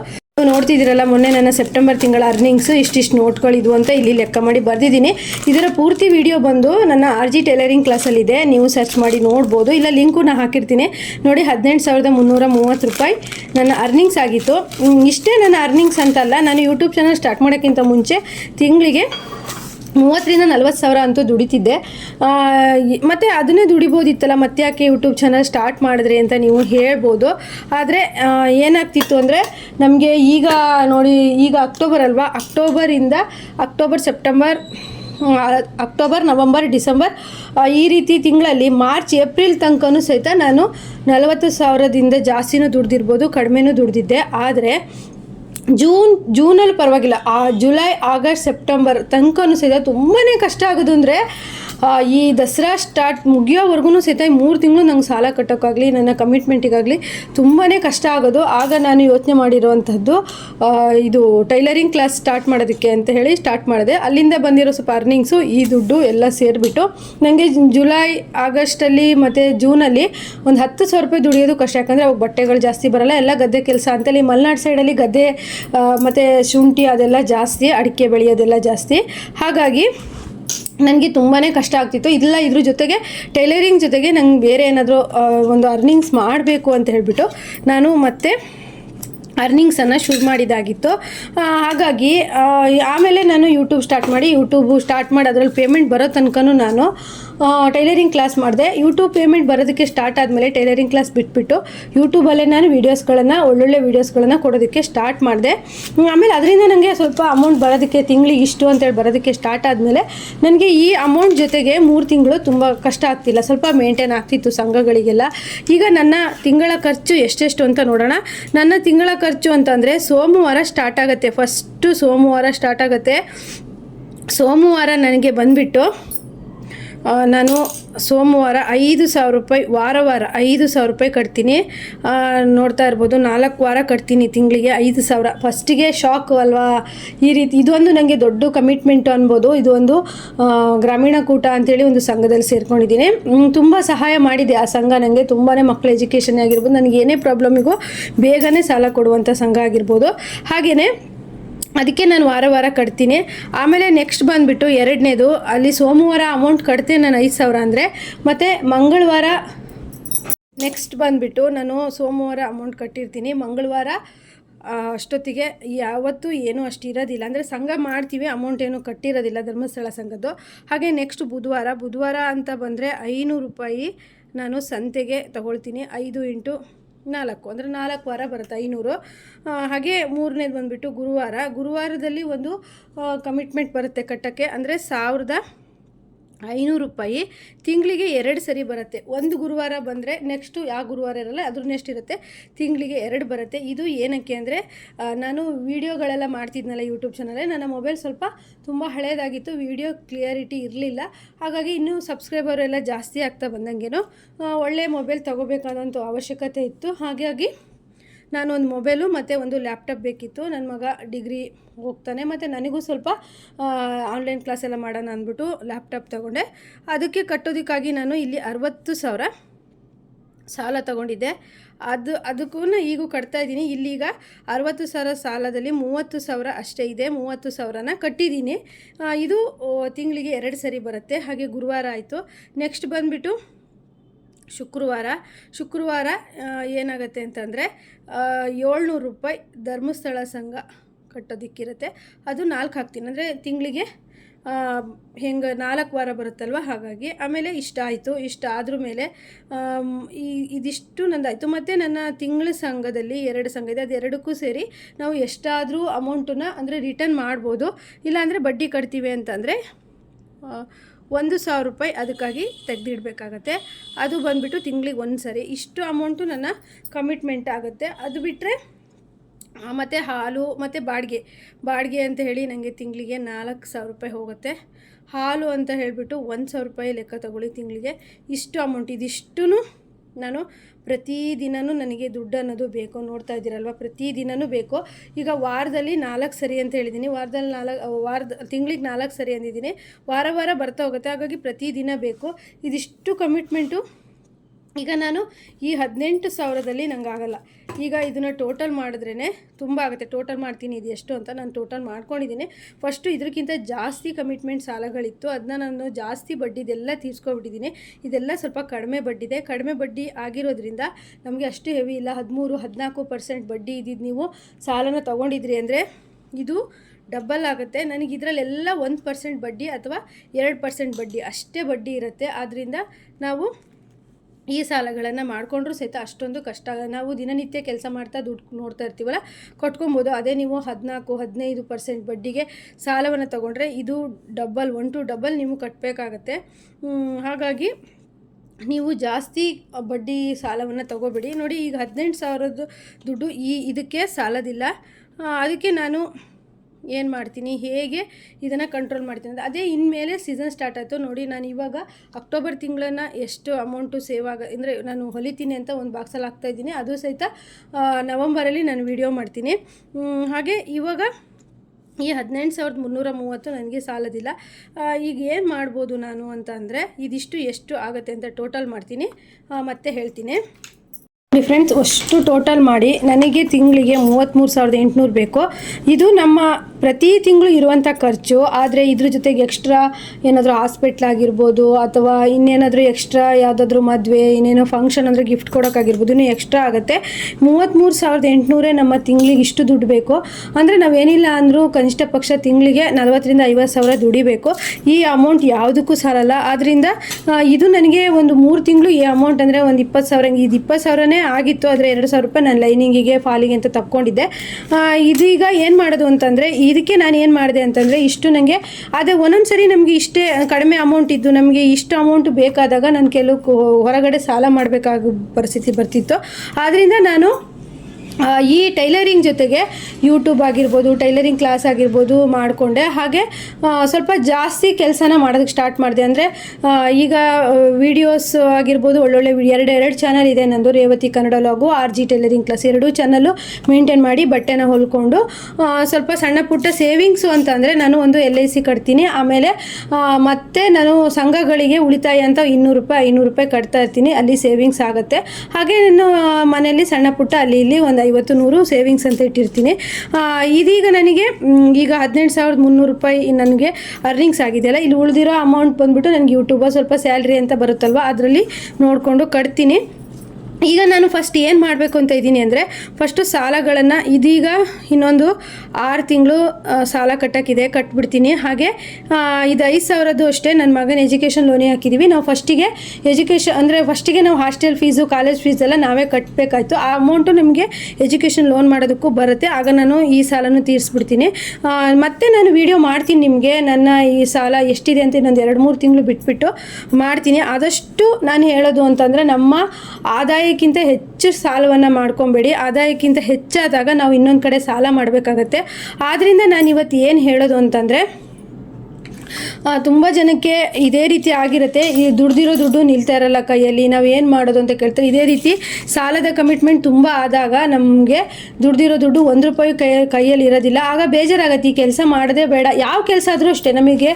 ನೋಡ್ತಿದ್ದೀರಲ್ಲ, ಮೊನ್ನೆ ನನ್ನ ಸೆಪ್ಟೆಂಬರ್ ತಿಂಗಳ ಅರ್ನಿಂಗ್ಸ್ ಇಷ್ಟಿಷ್ಟು ನೋಟ್ಗಳಿದ್ವು ಅಂತ ಇಲ್ಲಿ ಲೆಕ್ಕ ಮಾಡಿ ಬರೆದಿದ್ದೀನಿ. ಇದರ ಪೂರ್ತಿ ವಿಡಿಯೋ ಬಂದು ನನ್ನ ಆರ್ ಜಿ ಟೈಲರಿಂಗ್ ಕ್ಲಾಸಲ್ಲಿದೆ ನೀವು ಸರ್ಚ್ ಮಾಡಿ ನೋಡ್ಬೋದು. ಇಲ್ಲ ಲಿಂಕು ನಾನು ಹಾಕಿರ್ತೀನಿ. ನೋಡಿ, ಹದಿನೆಂಟು ಸಾವಿರದ ಮುನ್ನೂರ ಮೂವತ್ತು ರೂಪಾಯಿ ನನ್ನ ಅರ್ನಿಂಗ್ಸ್ ಆಗಿತ್ತು. ಇಷ್ಟೇ ನನ್ನ ಅರ್ನಿಂಗ್ಸ್ ಅಂತಲ್ಲ, ನಾನು ಯೂಟ್ಯೂಬ್ ಚಾನಲ್ ಸ್ಟಾರ್ಟ್ ಮಾಡೋಕ್ಕಿಂತ ಮುಂಚೆ ತಿಂಗಳಿಗೆ ಮೂವತ್ತರಿಂದ ನಲ್ವತ್ತು ಸಾವಿರ ಅಂತೂ ದುಡಿತಿದ್ದೆ. ಮತ್ತು ಅದನ್ನೇ ದುಡಿಬೋದಿತ್ತಲ್ಲ, ಮತ್ತೆ ಯಾಕೆ ಯೂಟ್ಯೂಬ್ ಚಾನಲ್ ಸ್ಟಾರ್ಟ್ ಮಾಡಿದ್ರಿ ಅಂತ ನೀವು ಹೇಳ್ಬೋದು. ಆದರೆ ಏನಾಗ್ತಿತ್ತು ಅಂದರೆ, ನಮಗೆ ಈಗ ನೋಡಿ, ಈಗ ಅಕ್ಟೋಬರ್ ಅಲ್ವಾ? ಅಕ್ಟೋಬರಿಂದ October September October November December ಈ ರೀತಿ ತಿಂಗಳಲ್ಲಿ ಮಾರ್ಚ್ ಏಪ್ರಿಲ್ ತನಕನೂ ಸಹಿತ ನಾನು ನಲವತ್ತು ಸಾವಿರದಿಂದ ಜಾಸ್ತಿನೂ ದುಡ್ದಿರ್ಬೋದು, ಕಡಿಮೆನೂ ದುಡ್ದಿದ್ದೆ. ಆದರೆ ಜೂನ್ ಜೂನಲ್ಲಿ ಪರವಾಗಿಲ್ಲ ಆ ಜುಲೈ ಆಗಸ್ಟ್ ಸೆಪ್ಟೆಂಬರ್ ತನಕ ಸಹಿತ ತುಂಬಾ ಕಷ್ಟ ಆಗೋದು ಅಂದರೆ ಈ ದಸರಾ ಸ್ಟಾರ್ಟ್ ಮುಗಿಯೋವರೆಗೂ ಸಹಿತ ಮೂರು ತಿಂಗಳು ನಂಗೆ ಸಾಲ ಕಟ್ಟೋಕ್ಕಾಗಲಿ, ನನ್ನ ಕಮಿಟ್ಮೆಂಟಿಗಾಗಲಿ ತುಂಬಾ ಕಷ್ಟ ಆಗೋದು. ಆಗ ನಾನು ಯೋಚನೆ ಮಾಡಿರುವಂಥದ್ದು ಇದು ಟೈಲರಿಂಗ್ ಕ್ಲಾಸ್ ಸ್ಟಾರ್ಟ್ ಮಾಡೋದಕ್ಕೆ ಅಂತ ಹೇಳಿ ಸ್ಟಾರ್ಟ್ ಮಾಡಿದೆ. ಅಲ್ಲಿಂದ ಬಂದಿರೋ ಸ್ವಲ್ಪ ಅರ್ನಿಂಗ್ಸು ಈ ದುಡ್ಡು ಎಲ್ಲ ಸೇರಿಬಿಟ್ಟು ನನಗೆ ಜುಲೈ ಆಗಸ್ಟಲ್ಲಿ ಮತ್ತು ಜೂನಲ್ಲಿ ಒಂದು ಹತ್ತು ಸಾವಿರ ರೂಪಾಯಿ ದುಡಿಯೋದು ಕಷ್ಟ. ಯಾಕಂದರೆ ಅವಾಗ ಬಟ್ಟೆಗಳು ಜಾಸ್ತಿ ಬರಲ್ಲ, ಎಲ್ಲ ಗದ್ದೆ ಕೆಲಸ ಅಂತೇಳಿ ಮಲೆನಾಡು ಸೈಡಲ್ಲಿ ಗದ್ದೆ ಮತ್ತು ಶುಂಠಿ ಅದೆಲ್ಲ ಜಾಸ್ತಿ, ಅಡಿಕೆ ಬೆಳೆಯೋದೆಲ್ಲ ಜಾಸ್ತಿ. ಹಾಗಾಗಿ ನನಗೆ ತುಂಬಾ ಕಷ್ಟ ಆಗ್ತಿತ್ತು. ಇಲ್ಲ, ಇದ್ರ ಜೊತೆಗೆ ಟೈಲರಿಂಗ್ ಜೊತೆಗೆ ನಂಗೆ ಬೇರೆ ಏನಾದರೂ ಒಂದು ಅರ್ನಿಂಗ್ಸ್ ಮಾಡಬೇಕು ಅಂತ ಹೇಳಿಬಿಟ್ಟು ನಾನು ಮತ್ತೆ ಅರ್ನಿಂಗ್ಸನ್ನು ಶುರು ಮಾಡಿದಾಗಿತ್ತು ಹಾಗಾಗಿ ಆಮೇಲೆ ನಾನು ಯೂಟ್ಯೂಬ್ ಸ್ಟಾರ್ಟ್ ಮಾಡಿ ಯೂಟ್ಯೂಬು ಸ್ಟಾರ್ಟ್ ಮಾಡಿ ಅದರಲ್ಲಿ ಪೇಮೆಂಟ್ ಬರೋ ತನಕನೂ ನಾನು ಟೈಲರಿಂಗ್ ಕ್ಲಾಸ್ ಮಾಡಿದೆ. ಯೂಟ್ಯೂಬ್ ಪೇಮೆಂಟ್ ಬರೋದಕ್ಕೆ ಸ್ಟಾರ್ಟ್ ಆದಮೇಲೆ ಟೈಲರಿಂಗ್ ಕ್ಲಾಸ್ ಬಿಟ್ಬಿಟ್ಟು ಯೂಟ್ಯೂಬಲ್ಲೇ ನಾನು ವೀಡಿಯೋಸ್ಗಳನ್ನು ಒಳ್ಳೊಳ್ಳೆ ವೀಡಿಯೋಸ್ಗಳನ್ನು ಕೊಡೋದಕ್ಕೆ ಸ್ಟಾರ್ಟ್ ಮಾಡಿದೆ. ಆಮೇಲೆ ಅದರಿಂದ ನನಗೆ ಸ್ವಲ್ಪ ಅಮೌಂಟ್ ಬರೋದಕ್ಕೆ, ತಿಂಗಳಿಗೆ ಇಷ್ಟು ಅಂತೇಳಿ ಬರೋದಕ್ಕೆ ಸ್ಟಾರ್ಟ್ ಆದಮೇಲೆ ನನಗೆ ಈ ಅಮೌಂಟ್ ಜೊತೆಗೆ ಮೂರು ತಿಂಗಳು ತುಂಬ ಕಷ್ಟ ಆಗ್ತಿಲ್ಲ. ಸ್ವಲ್ಪ ಮೇಂಟೈನ್ ಆಗ್ತಿತ್ತು ಸಂಘಗಳಿಗೆಲ್ಲ. ಈಗ ನನ್ನ ತಿಂಗಳ ಖರ್ಚು ಎಷ್ಟೆಷ್ಟು ಅಂತ ನೋಡೋಣ. ನನ್ನ ತಿಂಗಳ ಖರ್ಚು ಅಂತಂದರೆ ಸೋಮವಾರ ಸ್ಟಾರ್ಟ್ ಆಗುತ್ತೆ. ಫಸ್ಟು ಸೋಮವಾರ ಸ್ಟಾರ್ಟ್ ಆಗುತ್ತೆ. ಸೋಮವಾರ ನನಗೆ ಬಂದುಬಿಟ್ಟು ನಾನು ಸೋಮವಾರ ಐದು ಸಾವಿರ ರೂಪಾಯಿ, ವಾರ ವಾರ ಐದು ಸಾವಿರ ರೂಪಾಯಿ ಕಟ್ತೀನಿ. ನೋಡ್ತಾ ಇರ್ಬೋದು, ನಾಲ್ಕು ವಾರ ಕಟ್ತೀನಿ ತಿಂಗಳಿಗೆ ಐದು ಸಾವಿರ. ಫಸ್ಟಿಗೆ ಶಾಕ್ ಅಲ್ವಾ? ಈ ರೀತಿ, ಇದೊಂದು ನನಗೆ ದೊಡ್ಡ ಕಮಿಟ್ಮೆಂಟ್ ಅನ್ಬೋದು. ಇದೊಂದು ಗ್ರಾಮೀಣ ಕೂಟ ಅಂತೇಳಿ ಒಂದು ಸಂಘದಲ್ಲಿ ಸೇರ್ಕೊಂಡಿದ್ದೀನಿ. ತುಂಬ ಸಹಾಯ ಮಾಡಿದೆ ಆ ಸಂಘ ನನಗೆ ತುಂಬಾ ಮಕ್ಕಳ ಎಜುಕೇಷನ್ ಆಗಿರ್ಬೋದು. ನನಗೆ ಏನೇ ಪ್ರಾಬ್ಲಮಿಗೂ ಬೇಗನೆ ಸಾಲ ಕೊಡುವಂಥ ಸಂಘ ಆಗಿರ್ಬೋದು. ಹಾಗೆಯೇ ಅದಕ್ಕೆ ನಾನು ವಾರ ವಾರ ಕಟ್ತೀನಿ. ಆಮೇಲೆ ನೆಕ್ಸ್ಟ್ ಬಂದುಬಿಟ್ಟು ಎರಡನೇದು, ಅಲ್ಲಿ ಸೋಮವಾರ ಅಮೌಂಟ್ ಕಟ್ತೀನಿ ನಾನು ಐದು ಸಾವಿರ ಅಂದರೆ. ಮತ್ತು ಮಂಗಳವಾರ ನೆಕ್ಸ್ಟ್ ಬಂದುಬಿಟ್ಟು ನಾನು ಸೋಮವಾರ ಅಮೌಂಟ್ ಕಟ್ಟಿರ್ತೀನಿ. ಮಂಗಳವಾರ ಅಷ್ಟೊತ್ತಿಗೆ ಯಾವತ್ತು ಏನೂ ಅಷ್ಟು ಇರೋದಿಲ್ಲ. ಅಂದರೆ ಸಂಘ ಮಾಡ್ತೀವಿ ಅಮೌಂಟ್ ಏನು ಕಟ್ಟಿರೋದಿಲ್ಲ, ಧರ್ಮಸ್ಥಳ ಸಂಘದ್ದು. ಹಾಗೆ ನೆಕ್ಸ್ಟ್ ಬುಧವಾರ ಬುಧವಾರ ಅಂತ ಬಂದರೆ ಐನೂರು ರೂಪಾಯಿ ನಾನು ಸಂತೆಗೆ ತಗೊಳ್ತೀನಿ. ಐದು ಇಂಟು ನಾಲ್ಕು, ಅಂದರೆ ನಾಲ್ಕು ವಾರ ಬರುತ್ತೆ, ಐನೂರು. ಹಾಗೆ ಮೂರನೇದು ಬಂದುಬಿಟ್ಟು ಗುರುವಾರ. ಗುರುವಾರದಲ್ಲಿ ಒಂದು ಕಮಿಟ್ಮೆಂಟ್ ಬರುತ್ತೆ ಕಟ್ಟಕ್ಕೆ, ಅಂದರೆ ಸಾವಿರದ ಐನೂರು ರೂಪಾಯಿ ತಿಂಗಳಿಗೆ ಎರಡು ಸರಿ ಬರುತ್ತೆ. ಒಂದು ಗುರುವಾರ ಬಂದರೆ ನೆಕ್ಸ್ಟು ಯಾವ ಗುರುವಾರ ಇರಲ್ಲ ಅದ್ರ ನೆಕ್ಸ್ಟ್ ಇರುತ್ತೆ ತಿಂಗಳಿಗೆ ಎರಡು ಬರುತ್ತೆ. ಇದು ಏನಕ್ಕೆ ಅಂದರೆ ನಾನು ವೀಡಿಯೋಗಳೆಲ್ಲ ಮಾಡ್ತಿದ್ನಲ್ಲ ಯೂಟ್ಯೂಬ್ ಚಾನಲೇ ನನ್ನ ಮೊಬೈಲ್ ಸ್ವಲ್ಪ ತುಂಬ ಹಳೇದಾಗಿತ್ತು ವೀಡಿಯೋ ಕ್ಲಿಯರಿಟಿ ಇರಲಿಲ್ಲ. ಹಾಗಾಗಿ ಇನ್ನೂ ಸಬ್ಸ್ಕ್ರೈಬರ್ ಎಲ್ಲ ಜಾಸ್ತಿ ಆಗ್ತಾ ಬಂದಂಗೆನೋ ಒಳ್ಳೆಯ ಒಳ್ಳೆ ಮೊಬೈಲ್ ತೊಗೋಬೇಕಾದಂಥ ಅವಶ್ಯಕತೆ ಇತ್ತು. ಹಾಗಾಗಿ ನಾನು ಒಂದು ಮೊಬೈಲು ಮತ್ತು ಒಂದು ಲ್ಯಾಪ್ಟಾಪ್ ಬೇಕಿತ್ತು. ನನ್ನ ಮಗ ಡಿಗ್ರಿ ಹೋಗ್ತಾನೆ. ಮತ್ತು ನನಗೂ ಸ್ವಲ್ಪ ಆನ್ಲೈನ್ ಕ್ಲಾಸ್ ಎಲ್ಲ ಮಾಡೋಣ ಅಂದ್ಬಿಟ್ಟು ಲ್ಯಾಪ್ಟಾಪ್ ತೊಗೊಂಡೆ. ಅದಕ್ಕೆ ಕಟ್ಟೋದಕ್ಕಾಗಿ ನಾನು ಇಲ್ಲಿ ಅರವತ್ತು ಸಾವಿರ ಸಾಲ ತಗೊಂಡಿದ್ದೆ. ಅದು ಅದಕ್ಕೂ ಈಗೂ ಕಟ್ತಾ ಇದ್ದೀನಿ. ಇಲ್ಲೀಗ ಅರವತ್ತು ಸಾವಿರ ಸಾಲದಲ್ಲಿ ಮೂವತ್ತು ಸಾವಿರ ಅಷ್ಟೇ ಇದೆ. ಮೂವತ್ತು ಸಾವಿರನ ಕಟ್ಟಿದ್ದೀನಿ. ಇದು ತಿಂಗಳಿಗೆ ಎರಡು ಸರಿ ಬರುತ್ತೆ. ಹಾಗೆ ಗುರುವಾರ ಆಯಿತು. ನೆಕ್ಸ್ಟ್ ಬಂದುಬಿಟ್ಟು ಶುಕ್ರವಾರ ಶುಕ್ರವಾರ ಏನಾಗುತ್ತೆ ಅಂತಂದರೆ ಏಳ್ನೂರು ರೂಪಾಯಿ ಧರ್ಮಸ್ಥಳ ಸಂಘ ಕಟ್ಟೋದಿಕ್ಕಿರುತ್ತೆ. ಅದು ನಾಲ್ಕು ಹಾಕ್ತೀನಿ. ಅಂದರೆ ತಿಂಗಳಿಗೆ ಹೆಂಗೆ ನಾಲ್ಕು ವಾರ ಬರುತ್ತಲ್ವ ಹಾಗಾಗಿ. ಆಮೇಲೆ ಇಷ್ಟ ಆಯಿತು, ಇಷ್ಟ ಆದ್ರ ಮೇಲೆ ಈ, ಇದಿಷ್ಟು ನಂದಾಯಿತು. ಮತ್ತು ನನ್ನ ತಿಂಗಳ ಸಂಘದಲ್ಲಿ ಎರಡು ಸಂಘ ಇದೆ. ಅದು ಎರಡಕ್ಕೂ ಸೇರಿ ನಾವು ಎಷ್ಟಾದರೂ ಅಮೌಂಟನ್ನು ಅಂದರೆ ರಿಟರ್ನ್ ಮಾಡ್ಬೋದು. ಇಲ್ಲಾಂದರೆ ಬಡ್ಡಿ ಕಟ್ತೀವಿ ಅಂತಂದರೆ ಒಂದು ಸಾವಿರ ರೂಪಾಯಿ ಅದಕ್ಕಾಗಿ ತೆಗೆದಿಡಬೇಕಾಗತ್ತೆ. ಅದು ಬಂದುಬಿಟ್ಟು ತಿಂಗಳಿಗೆ ಒಂದು ಸರಿ ಇಷ್ಟು ಅಮೌಂಟು ನನ್ನ ಕಮಿಟ್ಮೆಂಟ್ ಆಗುತ್ತೆ. ಅದು ಬಿಟ್ಟರೆ ಮತ್ತು ಹಾಲು, ಮತ್ತು ಬಾಡಿಗೆ. ಬಾಡಿಗೆ ಅಂತ ಹೇಳಿ ನನಗೆ ತಿಂಗಳಿಗೆ ನಾಲ್ಕು ಸಾವಿರ ರೂಪಾಯಿ ಹೋಗುತ್ತೆ. ಹಾಲು ಅಂತ ಹೇಳಿಬಿಟ್ಟು ಒಂದು ಸಾವಿರ ರೂಪಾಯಿ ಲೆಕ್ಕ ತಗೊಳ್ಳಿ ತಿಂಗಳಿಗೆ. ಇಷ್ಟು ಅಮೌಂಟ್. ಇದಿಷ್ಟು ನಾನು ಪ್ರತಿದಿನವೂ ನನಗೆ ದುಡ್ಡು ಅನ್ನೋದು ಬೇಕು ನೋಡ್ತಾ ಇದ್ದೀರಲ್ವ? ಪ್ರತಿದಿನವೂ ಬೇಕು? ಈಗ ವಾರದಲ್ಲಿ ನಾಲ್ಕು ಸರಿ ಅಂತ ಹೇಳಿದ್ದೀನಿ. ವಾರದಲ್ಲಿ ನಾಲ್ಕು, ವಾರದ, ತಿಂಗಳಿಗೆ ನಾಲ್ಕು ಸರಿ ಅಂದಿದ್ದೀನಿ. ವಾರ ವಾರ ಬರ್ತಾ ಹೋಗುತ್ತೆ. ಹಾಗಾಗಿ ಪ್ರತಿದಿನ ಬೇಕು. ಇದಿಷ್ಟು ಕಮಿಟ್ಮೆಂಟು ಈಗ ನಾನು ಈ ಹದಿನೆಂಟು ಸಾವಿರದಲ್ಲಿ ನಂಗೆ ಆಗಲ್ಲ. ಈಗ ಇದನ್ನು ಟೋಟಲ್ ಮಾಡಿದ್ರೇ ತುಂಬ ಆಗುತ್ತೆ. ಟೋಟಲ್ ಮಾಡ್ತೀನಿ ಇದು ಎಷ್ಟು ಅಂತ ನಾನು ಟೋಟಲ್ ಮಾಡ್ಕೊಂಡಿದ್ದೀನಿ. ಫಸ್ಟು ಇದಕ್ಕಿಂತ ಜಾಸ್ತಿ ಕಮಿಟ್ಮೆಂಟ್ ಸಾಲಗಳಿತ್ತು. ಅದನ್ನ ನಾನು ಜಾಸ್ತಿ ಬಡ್ಡಿದೆಲ್ಲ ತೀರ್ಸ್ಕೊಬಿಟ್ಟಿದ್ದೀನಿ. ಇದೆಲ್ಲ ಸ್ವಲ್ಪ ಕಡಿಮೆ ಬಡ್ಡಿದೆ. ಕಡಿಮೆ ಬಡ್ಡಿ ಆಗಿರೋದ್ರಿಂದ ನಮಗೆ ಅಷ್ಟು ಹೆವಿ ಇಲ್ಲ. ಹದಿಮೂರು, ಹದಿನಾಲ್ಕು ಪರ್ಸೆಂಟ್ ಬಡ್ಡಿ ಇದ್ದಿದ್ದು ನೀವು ಸಾಲನ ತೊಗೊಂಡಿದ್ರಿ ಅಂದರೆ ಇದು ಡಬ್ಬಲ್ ಆಗುತ್ತೆ. ನನಗೆ ಇದರಲ್ಲೆಲ್ಲ ಒಂದು ಪರ್ಸೆಂಟ್ ಬಡ್ಡಿ ಅಥವಾ ಎರಡು ಪರ್ಸೆಂಟ್ ಬಡ್ಡಿ ಅಷ್ಟೇ ಬಡ್ಡಿ ಇರುತ್ತೆ. ಆದ್ದರಿಂದ ನಾವು ಈ ಸಾಲಗಳನ್ನು ಮಾಡಿಕೊಂಡ್ರೂ ಸಹಿತ ಅಷ್ಟೊಂದು ಕಷ್ಟ. ಆಗಲ್ಲ ನಾವು ದಿನನಿತ್ಯ ಕೆಲಸ ಮಾಡ್ತಾ ದುಡ್ಡು ನೋಡ್ತಾ ಇರ್ತೀವಲ್ಲ, ಕೊಟ್ಕೊಬೋದು. ಅದೇ ನೀವು ಹದಿನಾಲ್ಕು, ಹದಿನೈದು ಪರ್ಸೆಂಟ್ ಬಡ್ಡಿಗೆ ಸಾಲವನ್ನು ತಗೊಂಡ್ರೆ ಇದು ಡಬಲ್, ಒನ್ ಟು ಡಬಲ್ ನೀವು ಕಟ್ಟಬೇಕಾಗತ್ತೆ ಹಾಗಾಗಿ ನೀವು ಜಾಸ್ತಿ ಬಡ್ಡಿ ಸಾಲವನ್ನು ತಗೋಬೇಡಿ. ನೋಡಿ ಈಗ ಹದಿನೆಂಟು ಸಾವಿರದ ದುಡ್ಡು ಈ ಇದಕ್ಕೆ ಸಾಲದಿಲ್ಲ. ಅದಕ್ಕೆ ನಾನು ಏನು ಮಾಡ್ತೀನಿ, ಹೇಗೆ ಇದನ್ನು ಕಂಟ್ರೋಲ್ ಮಾಡ್ತೀನಿ ಅಂತ. ಅದೇ ಇನ್ಮೇಲೆ ಸೀಸನ್ ಸ್ಟಾರ್ಟ್ ಆಯಿತು. ನೋಡಿ, ನಾನು ಇವಾಗ ಅಕ್ಟೋಬರ್ ತಿಂಗಳನ್ನ ಎಷ್ಟು ಅಮೌಂಟು ಸೇವ್ ಆಗ, ಅಂದರೆ ನಾನು ಹೊಲಿತೀನಿ ಅಂತ ಒಂದು ಬಾಕ್ಸಲ್ಲಿ ಹಾಕ್ತಾಯಿದ್ದೀನಿ ಅದು ಸಹಿತ ನವಂಬರಲ್ಲಿ ನಾನು ವಿಡಿಯೋ ಮಾಡ್ತೀನಿ. ಹಾಗೆ ಇವಾಗ ಈ ಹದಿನೆಂಟು ಸಾವಿರದ ಮುನ್ನೂರ ಮೂವತ್ತು ನನಗೆ ಸಾಲದಿಲ್ಲ. ಈಗ ಏನು ಮಾಡ್ಬೋದು ನಾನು ಅಂತ ಅಂದರೆ ಇದಿಷ್ಟು ಎಷ್ಟು ಆಗುತ್ತೆ ಅಂತ ಟೋಟಲ್ ಮಾಡ್ತೀನಿ. ಮತ್ತೆ ಹೇಳ್ತೀನಿ. ನೋಡಿ ಫ್ರೆಂಡ್ಸ್ ಅಷ್ಟು ಟೋಟಲ್ ಮಾಡಿ ನನಗೆ ತಿಂಗಳಿಗೆ ಮೂವತ್ತ್ಮೂರು ಸಾವಿರದ ಎಂಟುನೂರು ಬೇಕು. ಇದು ನಮ್ಮ ಪ್ರತಿ ತಿಂಗಳು ಇರುವಂಥ ಖರ್ಚು. ಆದರೆ ಇದ್ರ ಜೊತೆಗೆ ಎಕ್ಸ್ಟ್ರಾ ಏನಾದರೂ ಹಾಸ್ಪಿಟ್ಲ್ ಆಗಿರ್ಬೋದು ಅಥವಾ ಇನ್ನೇನಾದರೂ ಎಕ್ಸ್ಟ್ರಾ ಯಾವುದಾದ್ರೂ ಮದುವೆ, ಇನ್ನೇನೋ ಫಂಕ್ಷನ್ ಅಂದರೆ ಗಿಫ್ಟ್ ಕೊಡೋಕ್ಕಾಗಿರ್ಬೋದು ಇನ್ನೂ ಎಕ್ಸ್ಟ್ರಾ ಆಗುತ್ತೆ. ಮೂವತ್ತ್ಮೂರು ಸಾವಿರದ ಎಂಟುನೂರೇ ನಮ್ಮ ತಿಂಗಳಿಗೆ ಇಷ್ಟು ದುಡ್ಡು ಬೇಕು. ಅಂದರೆ ನಾವೇನಿಲ್ಲ ಅಂದರೂ ಕನಿಷ್ಠ ಪಕ್ಷ ತಿಂಗಳಿಗೆ ನಲವತ್ತರಿಂದ ಐವತ್ತು ಸಾವಿರ ದುಡಿಬೇಕು. ಈ ಅಮೌಂಟ್ ಯಾವುದಕ್ಕೂ ಸಾಲಲ್ಲ. ಆದ್ದರಿಂದ ಇದು ನನಗೆ ಒಂದು ಮೂರು ತಿಂಗಳು ಈ ಅಮೌಂಟ್ ಅಂದರೆ ಒಂದು ಇಪ್ಪತ್ತು ಸಾವಿರ, ಇದು ಇಪ್ಪತ್ತು ಸಾವಿರನೇ ಆಗಿತ್ತು, ಆದರೆ ಎರಡು ಸಾವಿರ ರೂಪಾಯಿ ನಾನು ಲೈನಿಂಗಿಗೆ, ಫಾಲಿಗೆ ಅಂತ ತಕ್ಕೊಂಡಿದ್ದೆ ಇದೀಗ ಏನು ಮಾಡೋದು ಅಂತಂದರೆ, ಇದಕ್ಕೆ ನಾನು ಏನು ಮಾಡಿದೆ ಅಂತಂದರೆ, ಇಷ್ಟು ನನಗೆ ಅದೇ ಒಂದೊಂದು ಸರಿ ನಮಗೆ ಇಷ್ಟೇ ಕಡಿಮೆ ಅಮೌಂಟ್ ಇದ್ದು, ನಮಗೆ ಇಷ್ಟು ಅಮೌಂಟ್ ಬೇಕಾದಾಗ ನಾನು ಕೆಲವು ಹೊರಗಡೆ ಸಾಲ ಮಾಡಬೇಕಾಗ ಪರಿಸ್ಥಿತಿ ಬರ್ತಿತ್ತು. ಆದ್ದರಿಂದ ನಾನು ಈ ಟೈಲರಿಂಗ್ ಜೊತೆಗೆ ಯೂಟ್ಯೂಬ್ ಆಗಿರ್ಬೋದು, ಟೈಲರಿಂಗ್ ಕ್ಲಾಸ್ ಆಗಿರ್ಬೋದು ಮಾಡಿಕೊಂಡೆ. ಹಾಗೆ ಸ್ವಲ್ಪ ಜಾಸ್ತಿ ಕೆಲಸನ ಮಾಡೋದಕ್ಕೆ ಸ್ಟಾರ್ಟ್ ಮಾಡಿದೆ. ಅಂದರೆ ಈಗ ವಿಡಿಯೋಸ್ ಆಗಿರ್ಬೋದು, ಒಳ್ಳೊಳ್ಳೆ ಎರಡು ಎರಡು ಚಾನಲ್ ಇದೆ ನಂದು, Revathi Kannada ಲಾಗು R G tailoring class ಎರಡೂ ಚಾನಲ್ಲು ಮೇಂಟೈನ್ ಮಾಡಿ ಬಟ್ಟೆನ ಹೊಲ್ಕೊಂಡು ಸ್ವಲ್ಪ ಸಣ್ಣ ಪುಟ್ಟ ಸೇವಿಂಗ್ಸು ಅಂತ ಅಂದರೆ ನಾನು ಒಂದು ಎಲ್ ಐ ಸಿ ಕಟ್ತೀನಿ. ಆಮೇಲೆ ಮತ್ತೆ ನಾನು ಸಂಘಗಳಿಗೆ ಉಳಿತಾಯ ಅಂತ ಇನ್ನೂರು ರೂಪಾಯಿ, ಐನೂರು ರೂಪಾಯಿ ಕಟ್ತಾ ಇರ್ತೀನಿ. ಅಲ್ಲಿ ಸೇವಿಂಗ್ಸ್ ಆಗುತ್ತೆ. ಹಾಗೆ ನಾನು ಮನೆಯಲ್ಲಿ ಸಣ್ಣ ಪುಟ್ಟ ಅಲ್ಲಿ ಇಲ್ಲಿ ಒಂದು ಐವತ್ತು ನೂರು ಸೇವಿಂಗ್ಸ್ ಅಂತ ಇಟ್ಟಿರ್ತೀನಿ. ಇದೀಗ ನನಗೆ ಈಗ ಹದಿನೆಂಟು ಸಾವಿರದ ಮುನ್ನೂರು ರೂಪಾಯಿ ನನಗೆ ಅರ್ನಿಂಗ್ಸ್ ಆಗಿದೆಯಲ್ಲ, ಇಲ್ಲಿ ಉಳಿದಿರೋ ಅಮೌಂಟ್ ಬಂದ್ಬಿಟ್ಟು ನನಗೆ ಯೂಟ್ಯೂಬ ಸ್ವಲ್ಪ ಸ್ಯಾಲ್ರಿ ಅಂತ ಬರುತ್ತಲ್ವ, ಅದರಲ್ಲಿ ನೋಡಿಕೊಂಡು ಕಟ್ತೀನಿ. ಈಗ ನಾನು ಫಸ್ಟ್ ಏನು ಮಾಡಬೇಕು ಅಂತ ಇದ್ದೀನಿ ಅಂದರೆ ಫಸ್ಟು ಸಾಲಗಳನ್ನು ಇದೀಗ ಇನ್ನೊಂದು ಆರು ತಿಂಗಳು ಸಾಲ ಕಟ್ಟೋಕ್ಕಿದೆ, ಕಟ್ಬಿಡ್ತೀನಿ. ಹಾಗೆ ಇದು ಐದು ಸಾವಿರದ್ದು ಅಷ್ಟೇ ನನ್ನ ಮಗನ ಎಜುಕೇಷನ್ ಲೋನೇ ಹಾಕಿದ್ದೀವಿ ನಾವು ಫಸ್ಟಿಗೆ ಎಜುಕೇಷನ್ ಅಂದರೆ ಫಸ್ಟಿಗೆ ನಾವು ಹಾಸ್ಟೆಲ್ ಫೀಸು ಕಾಲೇಜ್ ಫೀಸ್ ಎಲ್ಲ ನಾವೇ ಕಟ್ಟಬೇಕಾಯ್ತು ಆ ಅಮೌಂಟು ನಮಗೆ ಎಜುಕೇಷನ್ ಲೋನ್ ಮಾಡೋದಕ್ಕೂ ಬರುತ್ತೆ. ಆಗ ನಾನು ಈ ಸಾಲನೂ ತೀರಿಸ್ಬಿಡ್ತೀನಿ. ಮತ್ತು ನಾನು ವಿಡಿಯೋ ಮಾಡ್ತೀನಿ ನಿಮಗೆ. ನನ್ನ ಈ ಸಾಲ ಎಷ್ಟಿದೆ ಅಂತ ಇನ್ನೊಂದು ಎರಡು ಮೂರು ತಿಂಗಳು ಬಿಟ್ಬಿಟ್ಟು ಮಾಡ್ತೀನಿ. ಆದಷ್ಟು ನಾನು ಹೇಳೋದು ಅಂತಂದರೆ, ನಮ್ಮ ಆದಾಯಕ್ಕಿಂತ ಹೆಚ್ಚು ಸಾಲವನ್ನು ಮಾಡ್ಕೊಬೇಡಿ. ಆದಾಯಕ್ಕಿಂತ ಹೆಚ್ಚಾದಾಗ ನಾವು ಇನ್ನೊಂದು ಕಡೆ ಸಾಲ ಮಾಡಬೇಕಾಗತ್ತೆ. ಆದ್ದರಿಂದ ನಾನು ಇವತ್ತು ಏನು ಹೇಳೋದು ಅಂತಂದರೆ ತುಂಬ ಜನಕ್ಕೆ ಇದೇ ರೀತಿ ಆಗಿರುತ್ತೆ. ಈ ದುಡ್ದಿರೋ ದುಡ್ಡು ನಿಲ್ತಾ ಇರಲ್ಲ ಕೈಯಲ್ಲಿ. ನಾವು ಏನು ಮಾಡೋದು ಅಂತ ಕೇಳ್ತಾರೆ. ಇದೇ ರೀತಿ ಸಾಲದ ಕಮಿಟ್ಮೆಂಟ್ ತುಂಬ ಆದಾಗ ನಮಗೆ ದುಡ್ದಿರೋ ದುಡ್ಡು ಒಂದು ರೂಪಾಯಿ ಕೈ, ಕೈಯಲ್ಲಿ ಇರೋದಿಲ್ಲ. ಆಗ ಬೇಜಾರಾಗತ್ತೆ. ಈ ಕೆಲಸ ಮಾಡೋದೇ ಬೇಡ. ಯಾವ ಕೆಲಸ ಆದರೂ ಅಷ್ಟೇ. ನಮಗೆ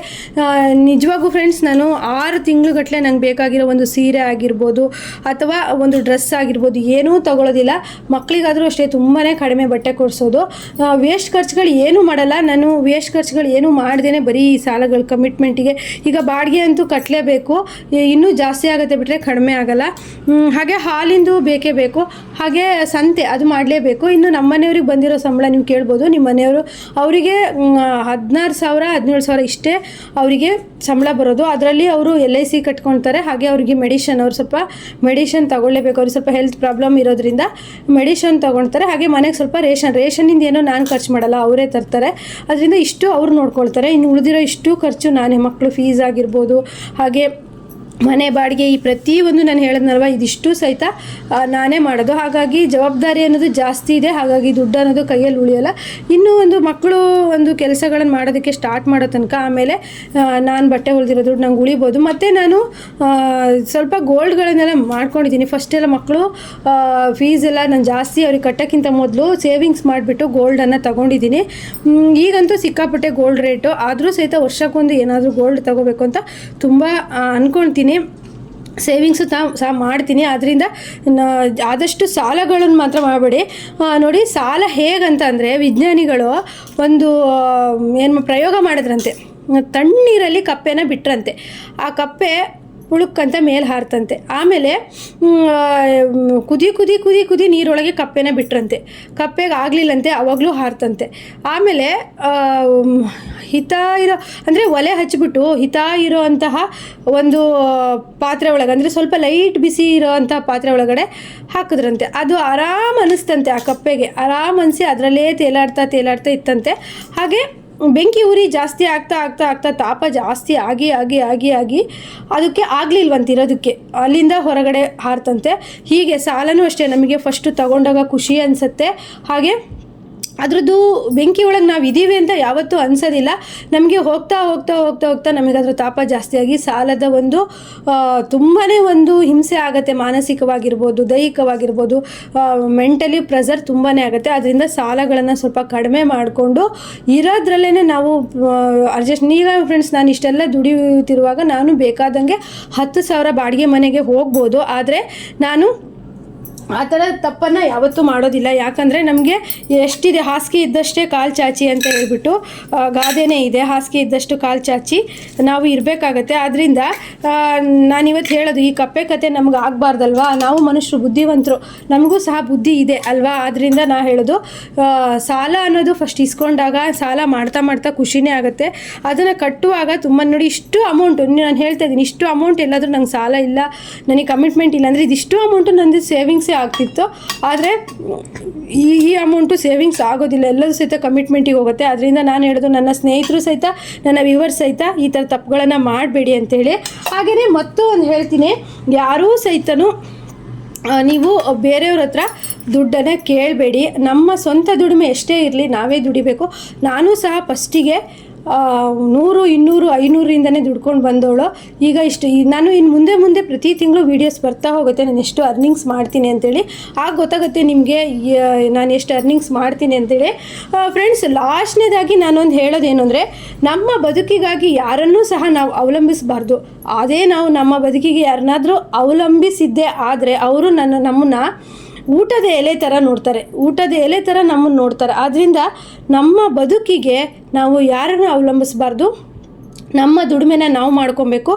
ನಿಜವಾಗೂ ಫ್ರೆಂಡ್ಸ್ ನಾನು ಆರು ತಿಂಗಳುಗಟ್ಟಲೆ ನಂಗೆ ಬೇಕಾಗಿರೋ ಒಂದು ಸೀರೆ ಆಗಿರ್ಬೋದು ಅಥವಾ ಒಂದು ಡ್ರೆಸ್ ಆಗಿರ್ಬೋದು, ಏನೂ ತಗೊಳ್ಳೋದಿಲ್ಲ ಮಕ್ಕಳಿಗಾದರೂ ಅಷ್ಟೇ ತುಂಬಾ ಕಡಿಮೆ ಬಟ್ಟೆ ಕೊಡಿಸೋದು. ವೇಸ್ಟ್ ಖರ್ಚುಗಳು ಏನೂ ಮಾಡಲ್ಲ. ನಾನು ವೇಸ್ಟ್ ಖರ್ಚುಗಳು ಏನೂ ಮಾಡ್ದೇನೆ ಬರೀ ಈ ಸಾಲಗಳು. ಕಮಿಟ್ಮೆಂಟಿಗೆ ಈಗ ಬಾಡಿಗೆ ಅಂತೂ ಕಟ್ಟಲೇಬೇಕು ಇನ್ನೂ ಜಾಸ್ತಿ ಆಗುತ್ತೆ ಬಿಟ್ಟರೆ ಕಡಿಮೆ ಆಗಲ್ಲ. ಹಾಗೆ ಹಾಲಿಂದು ಬೇಕೇ ಬೇಕು. ಹಾಗೆ ಸಂತೆ ಅದು ಮಾಡಲೇಬೇಕು. ಇನ್ನು ನಮ್ಮ ಮನೆಯವ್ರಿಗೆ ಬಂದಿರೋ ಸಂಬಳ ನೀವು ಕೇಳ್ಬೋದು. ನಿಮ್ಮ ಮನೆಯವರು ಅವರಿಗೆ ಹದಿನಾರು ಸಾವಿರ, ಹದಿನೇಳು ಸಾವಿರ ಇಷ್ಟೇ ಅವರಿಗೆ ಸಂಬಳ ಬರೋದು. ಅದರಲ್ಲಿ ಅವರು ಎಲ್ ಐ ಸಿ ಕಟ್ಕೊಳ್ತಾರೆ. ಹಾಗೆ ಅವರಿಗೆ ಮೆಡಿಷನ್ ಅವ್ರು ಸ್ವಲ್ಪ ಮೆಡಿಷನ್ ತಗೊಳ್ಳೇಬೇಕು ಅವ್ರಿಗೆ ಸ್ವಲ್ಪ ಹೆಲ್ತ್ ಪ್ರಾಬ್ಲಮ್ ಇರೋದ್ರಿಂದ ಮೆಡಿಷನ್ ತೊಗೊಳ್ತಾರೆ. ಹಾಗೆ ಮನೆಗೆ ಸ್ವಲ್ಪ ರೇಷನ್ ರೇಷನಿಂದ ಏನೋ ನಾನು ಖರ್ಚು ಮಾಡಲ್ಲ. ಅವರೇ ತರ್ತಾರೆ. ಅದರಿಂದ ಇಷ್ಟು ಅವ್ರು ನೋಡ್ಕೊಳ್ತಾರೆ. ಇನ್ನು ಉಳಿದಿರೋ ಇಷ್ಟು ಖರ್ಚು ನಾನೇ ಮಕ್ಕಳು ಫೀಸ್ ಆಗಿರ್ಬೋದು. ಹಾಗೆ ಮನೆ ಬಾಡಿಗೆ ಈ ಪ್ರತಿಯೊಂದು ನಾನು ಹೇಳಿದ್ನಲ್ವ ಇದಿಷ್ಟು ಸಹಿತ ನಾನೇ ಮಾಡೋದು. ಹಾಗಾಗಿ ಜವಾಬ್ದಾರಿ ಅನ್ನೋದು ಜಾಸ್ತಿ ಇದೆ. ಹಾಗಾಗಿ ದುಡ್ಡು ಅನ್ನೋದು ಕೈಯಲ್ಲಿ ಉಳಿಯೋಲ್ಲ. ಇನ್ನೂ ಒಂದು ಮಕ್ಕಳು ಒಂದು ಕೆಲಸಗಳನ್ನು ಮಾಡೋದಕ್ಕೆ ಸ್ಟಾರ್ಟ್ ಮಾಡೋ ತನಕ ಆಮೇಲೆ ನಾನು ಬಟ್ಟೆ ಹೊಲಿದಿರೋ ದುಡ್ಡು ನಂಗೆ ಉಳಿಬೋದು. ಮತ್ತು ನಾನು ಸ್ವಲ್ಪ ಗೋಲ್ಡ್ಗಳನ್ನೆಲ್ಲ ಮಾಡ್ಕೊಂಡಿದ್ದೀನಿ. ಫಸ್ಟೆಲ್ಲ ಮಕ್ಕಳು ಫೀಸ್ ಎಲ್ಲ ನಾನು ಜಾಸ್ತಿ ಅವ್ರಿಗೆ ಕಟ್ಟೋಕ್ಕಿಂತ ಮೊದಲು ಸೇವಿಂಗ್ಸ್ ಮಾಡಿಬಿಟ್ಟು ಗೋಲ್ಡನ್ನು ತೊಗೊಂಡಿದ್ದೀನಿ. ಈಗಂತೂ ಸಿಕ್ಕಾಪಟ್ಟೆ ಗೋಲ್ಡ್ ರೇಟು ಆದರೂ ಸಹಿತ ವರ್ಷಕ್ಕೊಂದು ಏನಾದರೂ ಗೋಲ್ಡ್ ತೊಗೋಬೇಕು ಅಂತ ತುಂಬ ಅಂದ್ಕೊಳ್ತೀನಿ ಸೇವಿಂಗ್ಸು ತಾ ಸಹ ಮಾಡ್ತೀನಿ. ಅದರಿಂದ ಆದಷ್ಟು ಸಾಲಗಳನ್ನು ಮಾತ್ರ ಮಾಡಬೇಡಿ. ನೋಡಿ ಸಾಲ ಹೇಗಂತ ಅಂದರೆ ವಿಜ್ಞಾನಿಗಳು ಒಂದು ಏನು ಪ್ರಯೋಗ ಮಾಡಿದ್ರಂತೆ. ತಣ್ಣೀರಲ್ಲಿ ಕಪ್ಪೆನ ಬಿಟ್ರಂತೆ. ಆ ಕಪ್ಪೆ ಉಳುಕ್ ಅಂತ ಮೇಲೆ ಹಾರ್ತಂತೆ. ಆಮೇಲೆ ಕುದಿ ಕುದಿ ಕುದಿ ಕುದಿ ನೀರೊಳಗೆ ಕಪ್ಪೆನ ಬಿಟ್ರಂತೆ. ಕಪ್ಪೆಗೆ ಆಗಲಿಲ್ಲಂತೆ, ಅವಾಗಲೂ ಹಾರ್ತಂತೆ. ಆಮೇಲೆ ಹಿತ ಇರೋ, ಅಂದರೆ ಒಲೆ ಹಚ್ಚಿಬಿಟ್ಟು ಹಿತ ಇರೋ ಅಂತಹ ಒಂದು ಪಾತ್ರೆ ಒಳಗೆ, ಅಂದರೆ ಸ್ವಲ್ಪ ಲೈಟ್ ಬಿಸಿ ಇರೋ ಅಂತಹ ಪಾತ್ರೆ ಒಳಗಡೆ ಹಾಕಿದ್ರಂತೆ. ಅದು ಆರಾಮ್ ಅನಿಸ್ತಂತೆ ಆ ಕಪ್ಪೆಗೆ. ಆರಾಮ್ ಅನಿಸಿ ಅದರಲ್ಲೇ ತೇಲಾಡ್ತಾ ತೇಲಾಡ್ತಾ ಇತ್ತಂತೆ. ಹಾಗೆ ಬೆಂಕಿ ಉರಿ ಜಾಸ್ತಿ ಆಗ್ತಾ ಆಗ್ತಾ ಆಗ್ತಾ ತಾಪ ಜಾಸ್ತಿ ಆಗಿ ಆಗಿ ಆಗಿ ಆಗಿ ಅದಕ್ಕೆ ಆಗಲಿಲ್ವಂತಿರೋದಕ್ಕೆ. ಅಲ್ಲಿಂದ ಹೊರಗಡೆ ಹಾರ್ತಂತೆ. ಹೀಗೆ ಸಾಲನೂ ಅಷ್ಟೇ ನಮಗೆ ಫಸ್ಟು ತಗೊಂಡಾಗ ಖುಷಿ ಅನಿಸುತ್ತೆ. ಹಾಗೆ ಅದ್ರದ್ದು ಬೆಂಕಿ ಒಳಗೆ ನಾವು ಇದ್ದೀವಿ ಅಂತ ಯಾವತ್ತೂ ಅನ್ಸೋದಿಲ್ಲ. ನಮಗೆ ಹೋಗ್ತಾ ಹೋಗ್ತಾ ಹೋಗ್ತಾ ಹೋಗ್ತಾ ನಮಗೆ ಅದ್ರ ತಾಪ ಜಾಸ್ತಿಯಾಗಿ ಸಾಲದ ಒಂದು ತುಂಬಾ ಒಂದು ಹಿಂಸೆ ಆಗುತ್ತೆ ಮಾನಸಿಕವಾಗಿರ್ಬೋದು, ದೈಹಿಕವಾಗಿರ್ಬೋದು ಮೆಂಟಲಿ ಪ್ರೆಸರ್ ತುಂಬಾ ಆಗುತ್ತೆ. ಅದರಿಂದ ಸಾಲಗಳನ್ನು ಸ್ವಲ್ಪ ಕಡಿಮೆ ಮಾಡಿಕೊಂಡು ಇರೋದ್ರಲ್ಲೇ ನಾವು ಅಡ್ಜಸ್ಟ್ ನೀವ ಫ್ರೆಂಡ್ಸ್ ನಾನು ಇಷ್ಟೆಲ್ಲ ದುಡಿಯುತ್ತಿರುವಾಗ ನಾನು ಬೇಕಾದಂಗೆ ಹತ್ತು ಸಾವಿರ ಬಾಡಿಗೆ ಮನೆಗೆ ಹೋಗ್ಬೋದು. ಆದರೆ ನಾನು ಆ ಥರ ತಪ್ಪನ್ನು ಯಾವತ್ತೂ ಮಾಡೋದಿಲ್ಲ. ಯಾಕಂದರೆ ನಮಗೆ ಎಷ್ಟಿದೆ, ಹಾಸಿಗೆ ಇದ್ದಷ್ಟೇ ಕಾಲು ಚಾಚಿ ಅಂತ ಹೇಳ್ಬಿಟ್ಟು ಗಾದೆನೇ ಇದೆ, ಹಾಸಿಗೆ ಇದ್ದಷ್ಟು ಕಾಲು ಚಾಚಿ ನಾವು ಇರಬೇಕಾಗತ್ತೆ. ಆದ್ದರಿಂದ ನಾನಿವತ್ತು ಹೇಳೋದು, ಈ ಕಪ್ಪೆ ಕತೆ ನಮ್ಗೆ ಆಗಬಾರ್ದಲ್ವಾ? ನಾವು ಮನುಷ್ಯರು ಬುದ್ಧಿವಂತರು. ನಮಗೂ ಸಹ ಬುದ್ಧಿ ಇದೆ ಅಲ್ವಾ? ಆದ್ದರಿಂದ ನಾ ಹೇಳೋದು ಸಾಲ ಅನ್ನೋದು ಫಸ್ಟ್ ಇಸ್ಕೊಂಡಾಗ ಸಾಲ ಮಾಡ್ತಾ ಮಾಡ್ತಾ ಖುಷಿನೇ ಆಗುತ್ತೆ. ಅದನ್ನು ಕಟ್ಟುವಾಗ ತುಂಬ ನೋಡಿ ಇಷ್ಟು ಅಮೌಂಟು ನಾನು ಹೇಳ್ತಾ ಇದ್ದೀನಿ, ಇಷ್ಟು ಅಮೌಂಟ್ ಎಲ್ಲಾದರೂ ನಂಗೆ ಸಾಲ ಇಲ್ಲ, ನನಗೆ ಕಮಿಟ್ಮೆಂಟ್ ಇಲ್ಲ ಅಂದರೆ ಇದಿಷ್ಟು ಅಮೌಂಟು ನಂದು ಸೇವಿಂಗ್ಸೇ ಆಗ್ತಿತ್ತು. ಆದರೆ ಈ ಈ ಅಮೌಂಟು ಸೇವಿಂಗ್ಸ್ ಆಗೋದಿಲ್ಲ. ಎಲ್ಲರೂ ಸಹಿತ ಕಮಿಟ್ಮೆಂಟಿಗೆ ಹೋಗುತ್ತೆ. ಅದರಿಂದ ನಾನು ಹೇಳೋದು ನನ್ನ ಸ್ನೇಹಿತರು ಸಹಿತ, ನನ್ನ ವ್ಯೂವರ್ಸ್ ಸಹಿತ ಈ ಥರ ತಪ್ಪುಗಳನ್ನು ಮಾಡಬೇಡಿ ಅಂತೇಳಿ. ಹಾಗೆಯೇ ಮತ್ತೂ ಒಂದು ಹೇಳ್ತೀನಿ. ಯಾರೂ ಸಹಿತನೂ ನೀವು ಬೇರೆಯವ್ರ ಹತ್ರ ದುಡ್ಡನ್ನು ಕೇಳಬೇಡಿ. ನಮ್ಮ ಸ್ವಂತ ದುಡಿಮೆ ಎಷ್ಟೇ ಇರಲಿ ನಾವೇ ದುಡಿಬೇಕು. ನಾನು ಸಹ ಫಸ್ಟಿಗೆ ನೂರು, ಇನ್ನೂರು ಐನೂರಿಂದನೇ ದುಡ್ಕೊಂಡು ಬಂದವಳು. ಈಗ ಇಷ್ಟು ನಾನು ಇನ್ನು ಮುಂದೆ ಮುಂದೆ ಪ್ರತಿ ತಿಂಗಳು ವೀಡಿಯೋಸ್ ಬರ್ತಾ ಹೋಗುತ್ತೆ. ನಾನು ಎಷ್ಟು ಅರ್ನಿಂಗ್ಸ್ ಮಾಡ್ತೀನಿ ಅಂತೇಳಿ. ಆಗ ಗೊತ್ತಾಗುತ್ತೆ ನಿಮಗೆ ನಾನು ಎಷ್ಟು ಅರ್ನಿಂಗ್ಸ್ ಮಾಡ್ತೀನಿ ಅಂತೇಳಿ. ಫ್ರೆಂಡ್ಸ್ ಲಾಸ್ಟ್ನೇದಾಗಿ ನಾನೊಂದು ಹೇಳೋದೇನು ಅಂದರೆ, ನಮ್ಮ ಬದುಕಿಗಾಗಿ ಯಾರನ್ನೂ ಸಹ ನಾವು ಅವಲಂಬಿಸಬಾರ್ದು. ಅದೇ ನಾವು ನಮ್ಮ ಬದುಕಿಗೆ ಯಾರನ್ನಾದರೂ ಅವಲಂಬಿಸಿದ್ದೇ ಆದರೆ, ಅವರು ನನ್ನ, ನಮ್ಮನ್ನ ಊಟದ ಎಲೆ ಥರ ನೋಡ್ತಾರೆ. ಊಟದ ಎಲೆ ಥರ ನಮ್ಮನ್ನು ನೋಡ್ತಾರೆ. ಆದ್ದರಿಂದ ನಮ್ಮ ಬದುಕಿಗೆ ನಾವು ಯಾರನ್ನು ಅವಲಂಬಿಸಬಾರ್ದು? ನಮ್ಮ ದುಡಿಮೆನ ನಾವು ಮಾಡ್ಕೊಬೇಕು,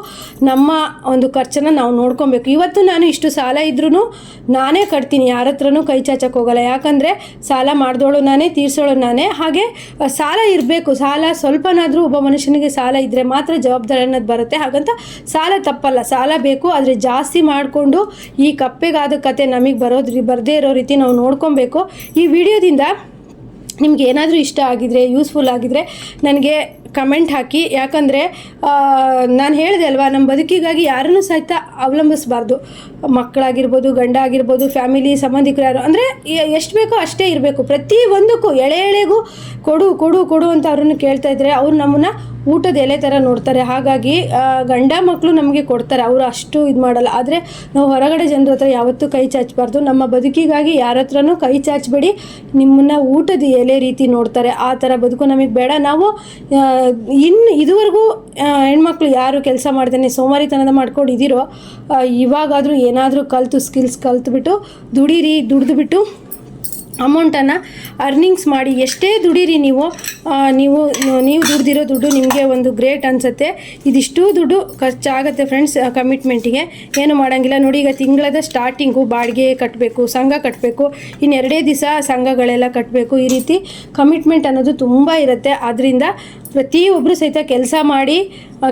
ನಮ್ಮ ಒಂದು ಖರ್ಚನ್ನು ನಾವು ನೋಡ್ಕೊಬೇಕು. ಇವತ್ತು ನಾನು ಇಷ್ಟು ಸಾಲ ಇದ್ರೂ ನಾನೇ ಕಟ್ತೀನಿ ಯಾರ ಹತ್ರನೂ ಕೈ ಚಾಚಕ್ಕೆ ಹೋಗಲ್ಲ. ಯಾಕಂದರೆ ಸಾಲ ಮಾಡಿದೋಳು ನಾನೇ, ತೀರ್ಸೋಳು ನಾನೇ. ಹಾಗೆ ಸಾಲ ಇರಬೇಕು. ಸಾಲ ಸ್ವಲ್ಪನಾದರೂ ಒಬ್ಬ ಮನುಷ್ಯನಿಗೆ ಸಾಲ ಇದ್ದರೆ ಮಾತ್ರ ಜವಾಬ್ದಾರಿ ಅನ್ನೋದು ಬರುತ್ತೆ. ಹಾಗಂತ ಸಾಲ ತಪ್ಪಲ್ಲ. ಸಾಲ ಬೇಕು, ಆದರೆ ಜಾಸ್ತಿ ಮಾಡಿಕೊಂಡು ಈ ಕಪ್ಪೆಗಾದ ಕತೆ ನಮಗೆ ಬರೋದ್ರಿ, ಬರದೇ ಇರೋ ರೀತಿ ನಾವು ನೋಡ್ಕೊಬೇಕು. ಈ ವಿಡಿಯೋದಿಂದ ನಿಮಗೆ ಏನಾದರೂ ಇಷ್ಟ ಆಗಿದರೆ, ಯೂಸ್ಫುಲ್ ಆಗಿದರೆ, ನನಗೆ ಕಮೆಂಟ್ ಹಾಕಿ. ಯಾಕಂದರೆ ನಾನು ಹೇಳಿದೆ ಅಲ್ವಾ ನಮ್ಮ ಬದುಕಿಗಾಗಿ ಯಾರನ್ನೂ ಸಹಿತ ಅವಲಂಬಿಸಬಾರ್ದು. ಮಕ್ಕಳಾಗಿರ್ಬೋದು ಗಂಡ ಆಗಿರ್ಬೋದು ಫ್ಯಾಮಿಲಿ ಸಂಬಂಧಿಕರು ಯಾರು, ಅಂದರೆ ಎಷ್ಟು ಬೇಕೋ ಅಷ್ಟೇ ಇರಬೇಕು. ಪ್ರತಿ ಒಂದಕ್ಕೂ, ಎಳೆ ಎಳೆಗೂ ಕೊಡು ಕೊಡು ಕೊಡು ಅಂತ ಅವ್ರನ್ನ ಕೇಳ್ತಾ ಇದ್ರೆ ಅವ್ರು ನಮ್ಮನ್ನ ಊಟದ ಎಲೆ ಥರ ನೋಡ್ತಾರೆ. ಹಾಗಾಗಿ ಗಂಡ ಮಕ್ಕಳು ನಮಗೆ ಕೊಡ್ತಾರೆ. ಅವರು ಅಷ್ಟು ಇದು ಮಾಡಲ್ಲ. ಆದರೆ, ನಾವು ಹೊರಗಡೆ ಜನರ ಹತ್ರ ಯಾವತ್ತೂ ಕೈ ಚಾಚಬಾರ್ದು. ನಮ್ಮ ಬದುಕಿಗಾಗಿ ಯಾರ ಹತ್ರನೂ ಕೈ ಚಾಚಬೇಡಿ. ನಿಮ್ಮನ್ನು ಊಟದ ಎಲೆ ರೀತಿ ನೋಡ್ತಾರೆ. ಆ ಥರ ಬದುಕು ನಮಗೆ ಬೇಡ. ನಾವು ಇನ್ನು ಇದುವರೆಗೂ ಹೆಣ್ಮಕ್ಳು ಯಾರು ಕೆಲಸ ಮಾಡ್ದೇನೆ ಸೋಮಾರಿತನದ ಮಾಡ್ಕೊಂಡು ಇದ್ದೀರೋ ಇವಾಗಾದರೂ ಏನಾದರೂ ಕಲಿತು ಸ್ಕಿಲ್ಸ್ ಕಲ್ತ್ಬಿಟ್ಟು, ದುಡೀರಿ, ದುಡಿದ್ಬಿಟ್ಟು ಅಮೌಂಟನ್ನು ಅರ್ನಿಂಗ್ಸ್ ಮಾಡಿ, ಎಷ್ಟೇ ದುಡೀರಿ ನೀವು ನೀವು ನೀವು ದುಡ್ದಿರೋ ದುಡ್ಡು ನಿಮಗೆ ಒಂದು ಗ್ರೇಟ್ ಅನಿಸುತ್ತೆ. ಇದಿಷ್ಟು ದುಡ್ಡು ಖರ್ಚಾಗುತ್ತೆ ಫ್ರೆಂಡ್ಸ್ ಕಮಿಟ್ಮೆಂಟಿಗೆ ಏನು ಮಾಡೋಂಗಿಲ್ಲ. ನೋಡಿ, ಈಗ ತಿಂಗಳದ ಸ್ಟಾರ್ಟಿಂಗು ಬಾಡಿಗೆ ಕಟ್ಟಬೇಕು ಸಂಘ ಕಟ್ಟಬೇಕು ಇನ್ನೆರಡೇ ದಿವಸ ಸಂಘಗಳೆಲ್ಲ ಕಟ್ಟಬೇಕು ಈ ರೀತಿ ಕಮಿಟ್ಮೆಂಟ್ ಅನ್ನೋದು ತುಂಬ ಇರುತ್ತೆ. ಆದ್ದರಿಂದ ಪ್ರತಿಯೊಬ್ಬರು ಸಹಿತ ಕೆಲಸ ಮಾಡಿ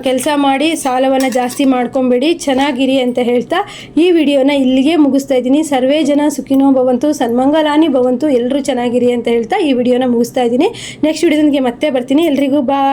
ಕೆಲಸ ಮಾಡಿ ಸಾಲವನ್ನು ಜಾಸ್ತಿ ಮಾಡ್ಕೊಬೇಡಿ, ಚೆನ್ನಾಗಿರಿ ಅಂತ ಹೇಳ್ತಾ ಈ ವಿಡಿಯೋನ ಇಲ್ಲಿಗೆ ಮುಗಿಸ್ತಾ ಇದ್ದೀನಿ. ಸರ್ವೇ ಜನ ಸುಖಿನೋ ಭವಂತು, ಸನ್ಮಂಗಲಾನಿ ಭವಂತು ಎಲ್ಲರೂ ಚೆನ್ನಾಗಿರಿ ಅಂತ ಹೇಳ್ತಾ ಈ ವಿಡಿಯೋನ ಮುಗಿಸ್ತಾ ಇದ್ದೀನಿ. ನೆಕ್ಸ್ಟ್ ವಿಡಿಯೋದಿಗೆ ಮತ್ತೆ ಬರ್ತೀನಿ. ಎಲ್ರಿಗೂ ಬಾಯ್